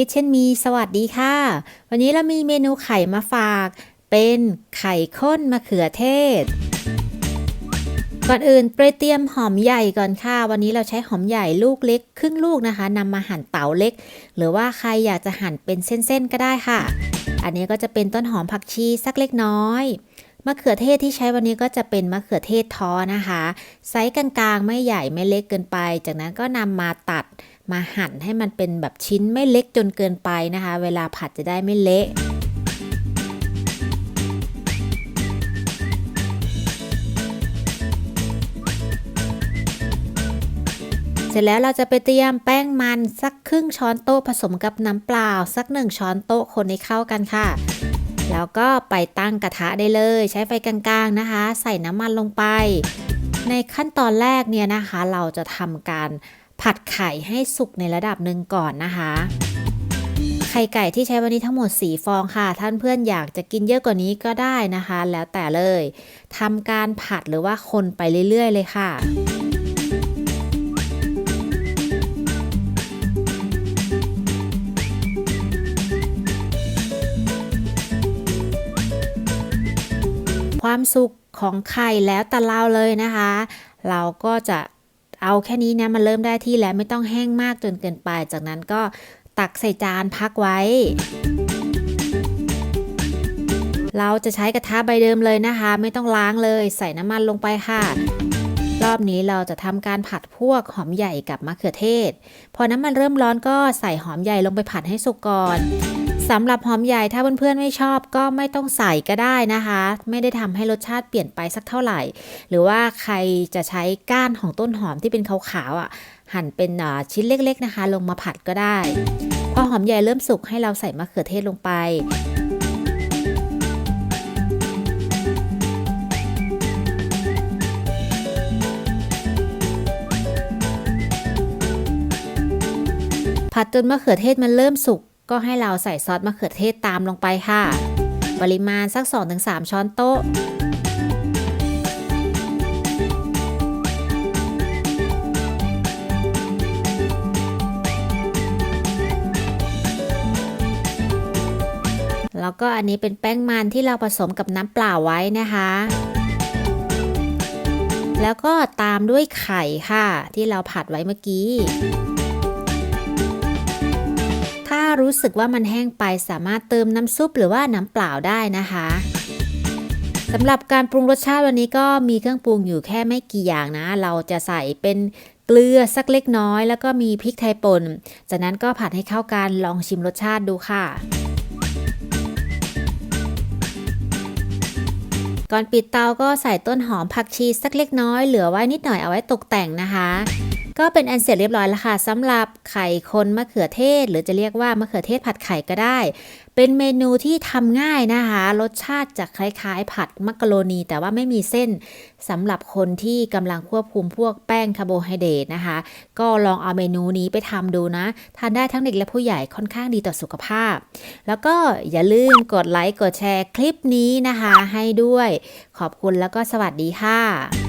คิดเช่นมีสวัสดีค่ะ วันนี้เรามีเมนูไข่มาฝาก เป็นไข่ข้นมะเขือเทศ ก่อนอื่นไปเตรียมหอมใหญ่ก่อนค่ะ วันนี้เราใช้หอมใหญ่ลูกเล็ก ครึ่งลูกนะคะนำมาหั่นเต๋าเล็ก หรือว่าใครอยากจะหั่นเป็นเส้นๆก็ได้ค่ะ อันนี้ก็จะเป็นต้นหอมผักชีสักเล็กน้อย มะเขือเทศที่ใช้วันนี้ก็จะเป็นมะเขือเทศท้อนะคะ ไซส์กลางๆ ไม่ใหญ่ไม่เล็กเกินไป จากนั้นก็นำมาตัดมาหั่นให้มันเป็นแบบชิ้นไม่เล็กจนเกินไปนะคะ เวลาผัดจะได้ไม่เละเสร็จแล้วเราจะไปเตรียมแป้งมันสักครึ่งช้อนโต๊ะผสมกับน้ำเปล่า สักหนึ่งช้อนโต๊ะคนให้เข้ากันค่ะ แล้วก็ไปตั้งกระทะได้เลย ใช้ไฟกลางๆนะคะ ใส่น้ำมันลงไป ในขั้นตอนแรกเนี่ยนะคะ เราจะทำการผัดไข่ให้สุกในระดับหนึ่งก่อนนะคะไข่ไก่ที่ใช้วันนี้ทั้งหมด 4 ฟองค่ะ ท่านเพื่อนอยากจะกินเยอะกว่านี้ก็ได้นะคะ แล้วแต่เลยทำการผัดหรือว่าคนไปเรื่อย ๆ เลยค่ะ ความสุกของไข่แล้วแต่เราเลยนะคะ เราก็จะเอาแค่นี้นะมันเริ่มได้ที่แล้วไม่ต้องแห้งมากจนเกินไป จากนั้นก็ตักใส่จานพักไว้ เราจะใช้กระทะใบเดิมเลยนะคะ ไม่ต้องล้างเลยใส่น้ำมันลงไปค่ะ รอบนี้เราจะทำการผัดพวกหอมใหญ่กับมะเขือเทศ พอน้ำมันเริ่มร้อนก็ใส่หอมใหญ่ลงไปผัดให้สุกก่อน สำหรับหอมใหญ่ถ้าเพื่อนๆไม่ชอบก็ไม่ต้องใส่ก็ได้นะคะ ไม่ได้ทำให้รสชาติเปลี่ยนไปสักเท่าไหร่ หรือว่าใครจะใช้ก้านของต้นหอมที่เป็นขาวๆอะ หั่นเป็นชิ้นเล็กๆนะคะ ลงมาผัดก็ได้พอหอมใหญ่เริ่มสุกให้เราใส่มะเขือเทศลงไปผัดจนมะเขือเทศมันเริ่มสุก ก็ให้เราใส่ซอสมะเขือเทศตามลงไปค่ะ ปริมาณสัก 2-3 ช้อนโต๊ะ แล้วก็อันนี้เป็นแป้งมันที่เราผสมกับน้ำเปล่าไว้นะคะแล้วก็ตามด้วยไข่ค่ะ ที่เราผัดไว้เมื่อกี้ รู้สึกว่ามันแห้งไปสามารถเติมน้ำซุปหรือว่าน้ำเปล่าได้นะคะสำหรับการปรุงรสชาติวันนี้ก็มีเครื่องปรุงอยู่แค่ไม่กี่อย่างนะ เราจะใส่เป็นเกลือสักเล็กน้อย แล้วก็มีพริกไทยป่น จากนั้นก็ผัดให้เข้ากันลองชิมรสชาติดูค่ะก่อนปิดเตาก็ใส่ต้นหอมผักชีสักเล็กน้อยเหลือไว้นิดหน่อยเอาไว้ตกแต่งนะคะ ก็เป็นอันเสร็จเรียบร้อยแล้วค่ะสำหรับไข่คนมะเขือเทศ หรือจะเรียกว่ามะเขือเทศผัดไข่ก็ได้ เป็นเมนูที่ทำง่ายนะคะ รสชาติจะคล้ายๆ ผัดมักกะโรนี แต่ว่าไม่มีเส้นสำหรับคนที่กำลังควบคุมพวกแป้งคาร์โบไฮเดรตนะคะ ก็ลองเอาเมนูนี้ไปทำดูนะ ทานได้ทั้งเด็กและผู้ใหญ่ค่อนข้างดีต่อสุขภาพ แล้วก็อย่าลืมกดไลค์กดแชร์คลิปนี้นะคะ ให้ด้วย ขอบคุณแล้วก็สวัสดีค่ะ